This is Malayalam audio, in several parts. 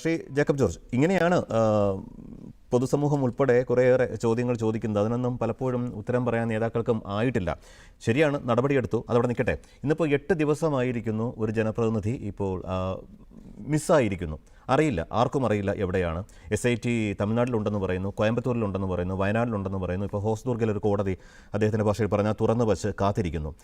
ശ്രീ ജേക്കബ് ജോർജ് ഇങ്ങനെയാണ് പൊതുസമൂഹം ഉൾപ്പെടെ കുറേയേറെ ചോദ്യങ്ങൾ ചോദിക്കുന്നത്. അതിനൊന്നും പലപ്പോഴും ഉത്തരം പറയാൻ നേതാക്കൾക്കും ആയിട്ടില്ല. ശരിയാണ് നടപടിയെടുത്തു അതവിടെ നിൽക്കട്ടെ. ഇന്നിപ്പോൾ എട്ട് ദിവസമായിരിക്കുന്നു ഒരു ജനപ്രതിനിധി ഇപ്പോൾ മിസ്സായിരിക്കുന്നു. അറിയില്ല ആർക്കും അറിയില്ല എവിടെയാണ്. എസ് ഐ ടി തമിഴ്നാട്ടിലുണ്ടെന്ന് പറയുന്നു കോയമ്പത്തൂരിലുണ്ടെന്ന് പറയുന്നു വയനാട്ടിലുണ്ടെന്ന് പറയുന്നു. ഇപ്പോൾ ഹോസ്ദുർഗിൽ ഒരു കോടതി അദ്ദേഹത്തിന്റെ ഭാഷയിൽ പറഞ്ഞാൽ തുറന്നു വച്ച് കാത്തിരിക്കുന്നു.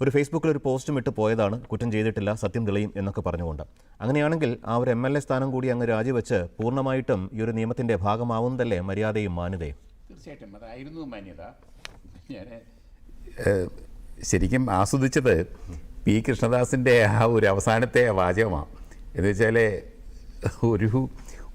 ഒരു ഫേസ്ബുക്കിൽ ഒരു പോസ്റ്റും ഇട്ട് പോയതാണ് കുറ്റം ചെയ്തിട്ടില്ല സത്യം തെളിയും എന്നൊക്കെ പറഞ്ഞുകൊണ്ട്. അങ്ങനെയാണെങ്കിൽ ആ ഒരു എം എൽ എ സ്ഥാനം കൂടി അങ്ങ് രാജിവെച്ച് പൂർണമായിട്ടും ഈ ഒരു നിയമത്തിന്റെ ഭാഗമാവുന്നതല്ലേ മര്യാദയും മാന്യതയും? തീർച്ചയായിട്ടും. അതായിരുന്നു മാന്യത. ഞാൻ ശരിക്കും ആസ്വദിച്ചത് പി കൃഷ്ണദാസിന്റെ ആ ഒരു അവസാനത്തെ വാചകമാണ് എന്ന് വെച്ചാൽ ഒരു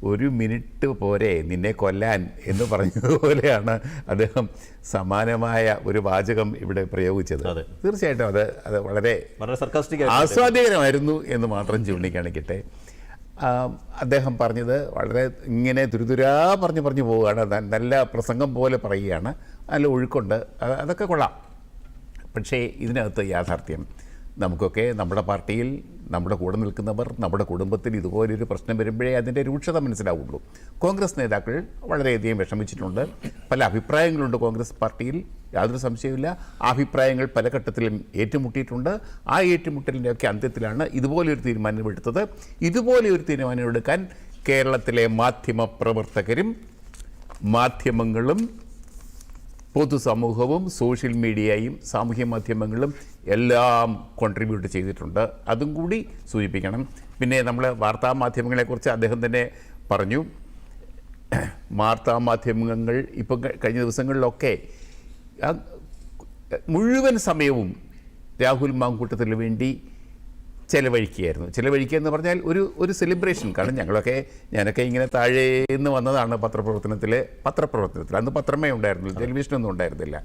ഒരു മിനിറ്റ് പോരെ നിന്നെ കൊല്ലാൻ എന്ന് പറഞ്ഞതുപോലെയാണ് അദ്ദേഹം സമാനമായ ഒരു വാചകം ഇവിടെ പ്രയോഗിച്ചത്. തീർച്ചയായിട്ടും അത് അത് വളരെ ആസ്വാദ്യകരമായിരുന്നു എന്ന് മാത്രം ചൂണ്ടിക്കാണിക്കട്ടെ അദ്ദേഹം പറഞ്ഞത് വളരെ ഇങ്ങനെ തുരുതുരാ പറഞ്ഞു പറഞ്ഞു പോവുകയാണ്. നല്ല പ്രസംഗം പോലെ പറയുകയാണ്. നല്ല ഒഴുക്കുണ്ട്. അതൊക്കെ കൊള്ളാം. പക്ഷേ ഇതിനകത്ത് യാഥാർത്ഥ്യം. നമുക്കൊക്കെ നമ്മുടെ പാർട്ടിയിൽ നമ്മുടെ കൂടെ നിൽക്കുന്നവർ നമ്മുടെ കുടുംബത്തിൽ ഇതുപോലൊരു പ്രശ്നം വരുമ്പോഴേ അതിന്റെ രൂക്ഷത മനസ്സിലാവുള്ളൂ. കോൺഗ്രസ് നേതാക്കൾ വളരെയധികം വിഷമിച്ചിട്ടുണ്ട്. പല അഭിപ്രായങ്ങളുണ്ട് കോൺഗ്രസ് പാർട്ടിയിൽ. യാതൊരു സംശയമില്ല അഭിപ്രായങ്ങൾ പല ഘട്ടത്തിലും ഏറ്റുമുട്ടിയിട്ടുണ്ട്. ആ ഏറ്റുമുട്ടലിന്റെയൊക്കെ അന്ത്യത്തിലാണ് ഇതുപോലൊരു തീരുമാനമെടുത്തത് തീരുമാനം തീരുമാനമെടുക്കാൻ കേരളത്തിലെ മാധ്യമ പ്രവർത്തകരും മാധ്യമങ്ങളും പൊതുസമൂഹവും സോഷ്യൽ മീഡിയയും സാമൂഹ്യ മാധ്യമങ്ങളും എല്ലാം കോൺട്രിബ്യൂട്ട് ചെയ്തിട്ടുണ്ട്. അതും കൂടി സൂചിപ്പിക്കണം. പിന്നെ നമ്മൾ വാർത്താ മാധ്യമങ്ങളെക്കുറിച്ച് അദ്ദേഹം തന്നെ പറഞ്ഞു. വാർത്താ മാധ്യമങ്ങൾ ഇപ്പം കഴിഞ്ഞ ദിവസങ്ങളിലൊക്കെ മുഴുവൻ സമയവും രാഹുൽ മാങ്കൂട്ടത്തിന് വേണ്ടി ചെലവഴിക്കുകയായിരുന്നു. ചെലവഴിക്കുക എന്ന് പറഞ്ഞാൽ ഒരു ഒരു സെലിബ്രേഷൻ കാരണം ഞങ്ങളൊക്കെ ഞാനൊക്കെ ഇങ്ങനെ താഴേന്ന് വന്നതാണ് പത്രപ്രവർത്തനത്തിൽ പത്രപ്രവർത്തനത്തിൽ അന്ന് പത്രമേ ഉണ്ടായിരുന്നില്ല ടെലിവിഷനൊന്നും ഉണ്ടായിരുന്നില്ല.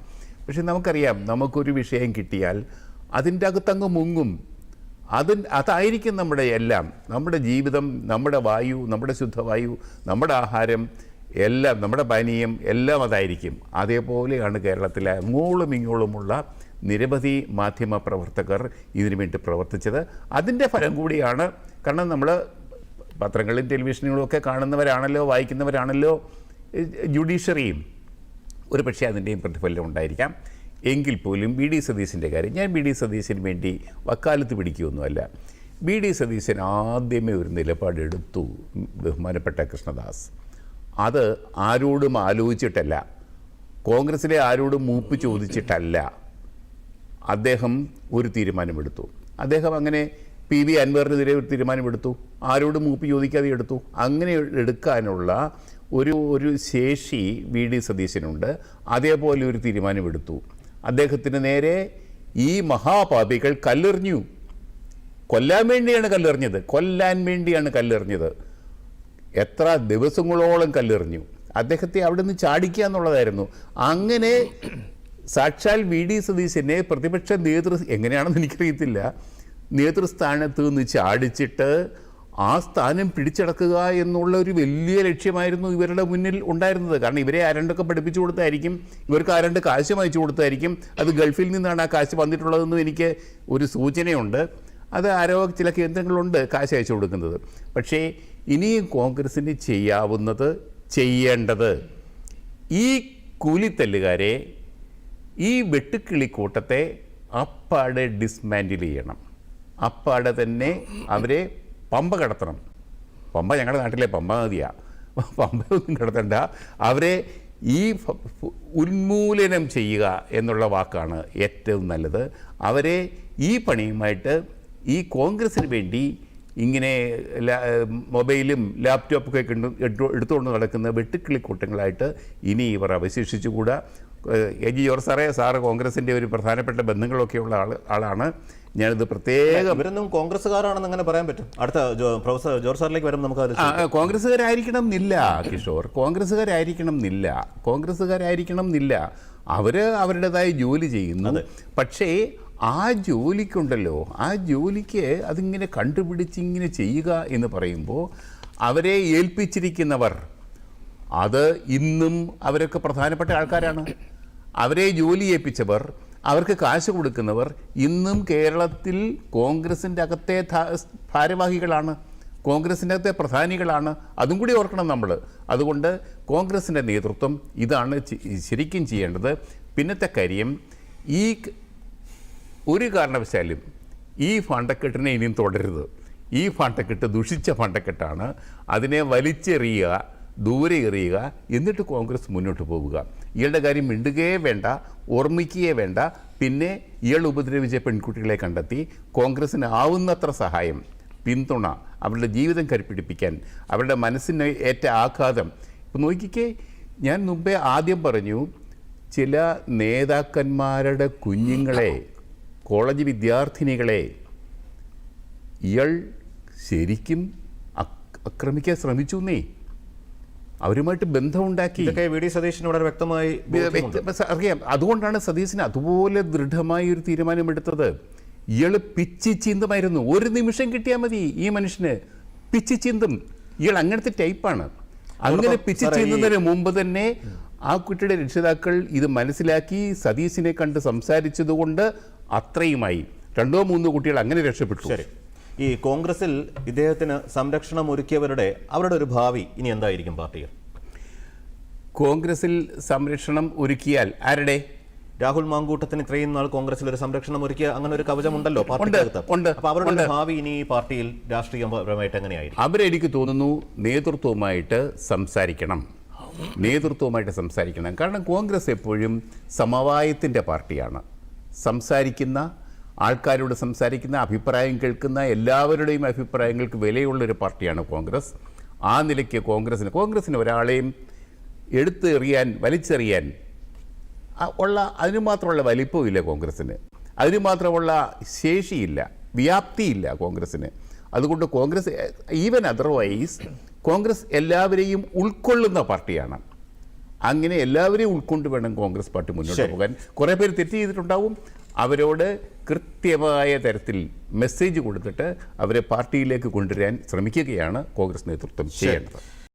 പക്ഷെ നമുക്കറിയാം നമുക്കൊരു വിഷയം കിട്ടിയാൽ അതിന്റെ അകത്തങ്ങ് മുങ്ങും. അത് അതായിരിക്കും നമ്മുടെ എല്ലാം. നമ്മുടെ ജീവിതം നമ്മുടെ വായു നമ്മുടെ ശുദ്ധവായു നമ്മുടെ ആഹാരം എല്ലാം നമ്മുടെ പാനീയം എല്ലാം അതായിരിക്കും. അതേപോലെയാണ് കേരളത്തിലെ അങ്ങോളം ഇങ്ങോളമുള്ള നിരവധി മാധ്യമ പ്രവർത്തകർ ഇതിനു വേണ്ടി പ്രവർത്തിച്ചത്. അതിന്റെ ഫലം കൂടിയാണ് കാരണം നമ്മൾ പത്രങ്ങളും ടെലിവിഷനുകളും ഒക്കെ കാണുന്നവരാണല്ലോ വായിക്കുന്നവരാണല്ലോ ജുഡീഷ്യറിയും ഒരു പക്ഷേ അതിന്റെയും പ്രതിഫലം ഉണ്ടായിരിക്കാം. എങ്കിൽ പോലും ബി ഡി സതീശന്റെ കാര്യം ഞാൻ ബി ഡി സതീശന് വേണ്ടി വക്കാലത്ത് പിടിക്കുകയൊന്നുമല്ല. ബി ഡി സതീശൻ ആദ്യമേ ഒരു നിലപാടെടുത്തു ബഹുമാനപ്പെട്ട കൃഷ്ണദാസ്. അത് ആരോടും ആലോചിച്ചിട്ടല്ല. കോൺഗ്രസ്സിലെ ആരോടും മൂപ്പ് ചോദിച്ചിട്ടല്ല. അദ്ദേഹം ഒരു തീരുമാനമെടുത്തു. അദ്ദേഹം അങ്ങനെ പി വി അൻവറിനെതിരെ ഒരു തീരുമാനമെടുത്തു. ആരോടും മൂപ്പ് ചോദിക്കാതെ എടുത്തു. അങ്ങനെ എടുക്കാനുള്ള ഒരു ഒരു ശേഷി വി ഡി സതീശനുണ്ട്. അതേപോലെ ഒരു തീരുമാനമെടുത്തു. അദ്ദേഹത്തിന് നേരെ ഈ മഹാപാപികൾ കല്ലെറിഞ്ഞു. കൊല്ലാൻ വേണ്ടിയാണ് കല്ലെറിഞ്ഞത്. കൊല്ലാൻ വേണ്ടിയാണ് കല്ലെറിഞ്ഞത്. എത്ര ദിവസങ്ങളോളം കല്ലെറിഞ്ഞു. അദ്ദേഹത്തെ അവിടെ നിന്ന് ചാടിക്കുക എന്നുള്ളതായിരുന്നു. അങ്ങനെ സാക്ഷാൽ വി ഡി സതീശനെ പ്രതിപക്ഷ നേതൃ എങ്ങനെയാണെന്ന് എനിക്കറിയത്തില്ല. നേതൃസ്ഥാനത്ത് നിന്ന് ചാടിച്ചിട്ട് ആ സ്ഥാനം പിടിച്ചടക്കുക എന്നുള്ള ഒരു വലിയ ലക്ഷ്യമായിരുന്നു ഇവരുടെ മുന്നിൽ ഉണ്ടായിരുന്നത്. കാരണം ഇവരെ ആരണ്ടൊക്കെ പഠിപ്പിച്ചു കൊടുത്തായിരിക്കും ഇവർക്ക് ആരണ്ട് കാശ് വായിച്ചു കൊടുത്തായിരിക്കും അത് ഗൾഫിൽ നിന്നാണ് ആ കാശ് വന്നിട്ടുള്ളതെന്നും എനിക്ക് ഒരു സൂചനയുണ്ട്. അത് ആരോ ചില കേന്ദ്രങ്ങളുണ്ട് കാശ് അയച്ചു കൊടുക്കുന്നത്. പക്ഷേ ഇനിയും കോൺഗ്രസ്സിന് ചെയ്യാവുന്നത് ചെയ്യേണ്ടത് ഈ കൂലിത്തല്ലുകാരെ ഈ വെട്ടുക്കിളിക്കൂട്ടത്തെ അപ്പാടെ ഡിസ്മാൻഡിൽ ചെയ്യണം. അപ്പാടെ തന്നെ അവരെ പമ്പ കടത്തണം. പമ്പ ഞങ്ങളുടെ നാട്ടിലെ പമ്പ നദിയാണ് പമ്പയൊന്നും കിടത്തണ്ട. അവരെ ഈ ഉന്മൂലനം ചെയ്യുക എന്നുള്ള വാക്കാണ് ഏറ്റവും നല്ലത്. അവരെ ഈ പണിയുമായിട്ട് ഈ കോൺഗ്രസ്സിന് വേണ്ടി ഇങ്ങനെ മൊബൈലും ലാപ്ടോപ്പൊക്കെ എടുത്തുകൊണ്ട് നടക്കുന്ന വെട്ടുക്കിളിക്കൂട്ടങ്ങളായിട്ട് ഇനി ഇവർ അവശേഷിച്ചുകൂടാ. എ ജി ജോർജ് സാറേ സാറ് കോൺഗ്രസിന്റെ ഒരു പ്രധാനപ്പെട്ട ബന്ധങ്ങളൊക്കെയുള്ള ആൾ ആളാണ്. ഞാനിത് പ്രത്യേകം ഇവരൊന്നും കോൺഗ്രസ്സുകാരാണെന്ന് അങ്ങനെ പറയാൻ പറ്റും? അടുത്ത പ്രൊഫസർ ജോർജ് സാറിലേക്ക് വരും നമുക്ക് കോൺഗ്രസ്സുകാരായിരിക്കണം എന്നില്ല കിഷോർ. കോൺഗ്രസ്സുകാരായിരിക്കണം എന്നില്ല. കോൺഗ്രസ്സുകാരായിരിക്കണം എന്നില്ല. അവർ അവരുടേതായ ജോലി ചെയ്യുന്നു. പക്ഷേ ആ ജോലിക്കുണ്ടല്ലോ. ആ ജോലിക്ക് അതിങ്ങനെ കണ്ടുപിടിച്ച് ഇങ്ങനെ ചെയ്യുക എന്ന് പറയുമ്പോൾ അവരെ ഏൽപ്പിച്ചിരിക്കുന്നവർ അത് ഇന്നും അവരൊക്കെ പ്രധാനപ്പെട്ട ആൾക്കാരാണ്. അവരെ ജോലി ഏൽപ്പിച്ചവർ അവർക്ക് കാശ് കൊടുക്കുന്നവർ ഇന്നും കേരളത്തിൽ കോൺഗ്രസിന്റെ അകത്തെ ഭാരവാഹികളാണ്. കോൺഗ്രസിന്റെ അകത്തെ പ്രധാനികളാണ്. അതും കൂടി ഓർക്കണം നമ്മൾ. അതുകൊണ്ട് കോൺഗ്രസിന്റെ നേതൃത്വം ഇതാണ് ശരിക്കും ചെയ്യേണ്ടത്. പിന്നത്തെ കാര്യം ഈ ഒരു കാരണവശാലും ഈ ഫണ്ടക്കെട്ടിനെ ഇനിയും തുടരുത് ഈ ഫണ്ടക്കെട്ട് ദുഷിച്ച ഫണ്ടക്കെട്ടാണ്. അതിനെ വലിച്ചെറിയുക ദൂരെ എറിയുക എന്നിട്ട് കോൺഗ്രസ് മുന്നോട്ട് പോവുക. ഇയാളുടെ കാര്യം മിണ്ടുകയേ വേണ്ട ഓർമ്മിക്കുകയേ വേണ്ട. പിന്നെ ഇയാൾ ഉപദ്രവിച്ച പെൺകുട്ടികളെ കണ്ടെത്തി കോൺഗ്രസ്സിന് ആവുന്നത്ര സഹായം പിന്തുണ അവരുടെ ജീവിതം കരുപ്പിടിപ്പിക്കാൻ അവരുടെ മനസ്സിന് ഏറ്റ ആഘാതം. ഇപ്പം നോക്കിക്കേ ഞാൻ മുമ്പേ ആദ്യം പറഞ്ഞു ചില നേതാക്കന്മാരുടെ കുഞ്ഞുങ്ങളെ കോളേജ് വിദ്യാർത്ഥിനികളെ ഇയാൾ ശരിക്കും അക്രമിക്കാൻ ശ്രമിച്ചു എന്നേ. അവരുമായിട്ട് ബന്ധമുണ്ടാക്കി. ഇതൊക്കെ വി. ഡി. സതീശന് വളരെ വ്യക്തമായി അറിയാം. അതുകൊണ്ടാണ് സതീശന് അതുപോലെ ദൃഢമായി ഒരു തീരുമാനമെടുത്തത് ഇയാൾ പിച്ചി ചിന്തമായിരുന്നു. ഒരു നിമിഷം കിട്ടിയാൽ മതി ഈ മനുഷ്യന്. പിച്ചി ചിന്തും. ഇയാൾ അങ്ങനത്തെ ടൈപ്പാണ്. അങ്ങനെ പിച്ചി ചിന്തുന്നതിന് ചീന്തുന്നതിന് മുമ്പ് തന്നെ ആ കുട്ടിയുടെ രക്ഷിതാക്കൾ ഇത് മനസ്സിലാക്കി സതീശിനെ കണ്ട് സംസാരിച്ചതുകൊണ്ട് അത്രയുമായി. രണ്ടോ മൂന്നോ കുട്ടികൾ അങ്ങനെ രക്ഷപ്പെട്ടു. ശരി. ഈ കോൺഗ്രസിൽ ഇദ്ദേഹത്തിന് സംരക്ഷണം ഒരുക്കിയവരുടെ അവരുടെ ഒരു ഭാവി ഇനി എന്തായിരിക്കും പാർട്ടിയിൽ? കോൺഗ്രസിൽ സംരക്ഷണം ഒരുക്കിയാൽ ആരുടെ? രാഹുൽ മാങ്കൂട്ടത്തിന് ഇത്രയും നാൾ കോൺഗ്രസിൽ ഒരു സംരക്ഷണം ഒരുക്കിയ അങ്ങനെ ഒരു കവചമുണ്ടല്ലോ പാർട്ടിക്കകത്ത്. അപ്പൊ അവരുടെ ഭാവി ഇനി ഈ പാർട്ടിയിൽ രാഷ്ട്രീയപരമായിട്ട് എങ്ങനെയായിരിക്കും? അവരെനിക്ക് തോന്നുന്നു നേതൃത്വവുമായിട്ട് സംസാരിക്കണം. നേതൃത്വവുമായിട്ട് സംസാരിക്കണം. കാരണം കോൺഗ്രസ് എപ്പോഴും സമവായത്തിന്റെ പാർട്ടിയാണ്. സംസാരിക്കുന്ന ആൾക്കാരോട് സംസാരിക്കുന്ന അഭിപ്രായം കേൾക്കുന്ന എല്ലാവരുടെയും അഭിപ്രായങ്ങൾക്ക് വിലയുള്ളൊരു പാർട്ടിയാണ് കോൺഗ്രസ്. ആ നിലയ്ക്ക് കോൺഗ്രസിന് കോൺഗ്രസിന് ഒരാളെയും എടുത്തെറിയാൻ വലിച്ചെറിയാൻ ഉള്ള അതിന് മാത്രമുള്ള വലിപ്പമില്ല കോൺഗ്രസ്സിന് അതിന് മാത്രമുള്ള ശേഷിയില്ല വ്യാപ്തിയില്ല കോൺഗ്രസ്സിന് അതുകൊണ്ട് കോൺഗ്രസ് ഈവൻ അതർവൈസ് കോൺഗ്രസ് എല്ലാവരെയും ഉൾക്കൊള്ളുന്ന പാർട്ടിയാണ്. അങ്ങനെ എല്ലാവരെയും ഉൾക്കൊണ്ട് വേണം കോൺഗ്രസ് പാർട്ടി മുന്നോട്ട് പോകാൻ. കുറേ പേര് തെറ്റ് ചെയ്തിട്ടുണ്ടാവും. അവരോട് കൃത്യമായ തരത്തിൽ മെസ്സേജ് കൊടുത്തിട്ട് അവരെ പാർട്ടിയിലേക്ക് കൊണ്ടുവരാൻ ശ്രമിക്കുകയാണ് കോൺഗ്രസ് നേതൃത്വം ചെയ്യേണ്ടത്.